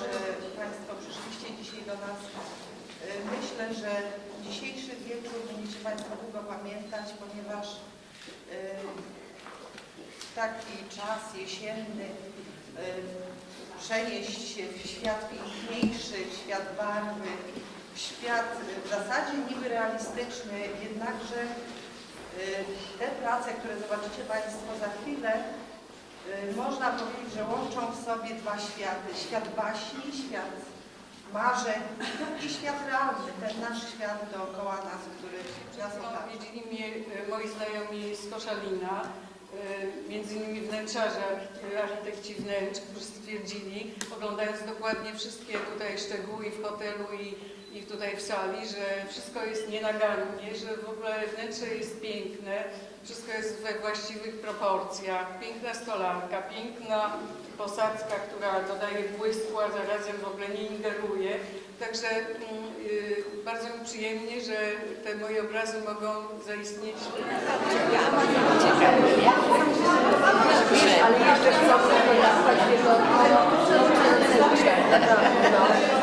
że Państwo przyszliście dzisiaj do nas. Y, Myślę, że dzisiejszy wieczór będziecie Państwo długo pamiętać, ponieważ y, taki czas jesienny y, przenieść się w świat piękniejszy, w świat barwy, w świat w zasadzie niby realistyczny, jednakże te prace, które zobaczycie Państwo za chwilę, można powiedzieć, że łączą w sobie dwa światy. Świat baśni, świat marzeń i świat realny, ten nasz świat dookoła nas, który nas otacza. Odwiedzili mnie moi znajomi z Koszalina, między innymi wnętrzarze, arch- architekci wnętrz, którzy stwierdzili, oglądając dokładnie wszystkie tutaj szczegóły w hotelu i, i tutaj w sali, że wszystko jest nienagannie, że w ogóle wnętrze jest piękne, wszystko jest we właściwych proporcjach, piękna stolarka, piękna posadzka, która dodaje błysku, a zarazem w ogóle nie ingeruje. Także mm, y, bardzo mi przyjemnie, że te moje obrazy mogą zaistnieć. どうぞ。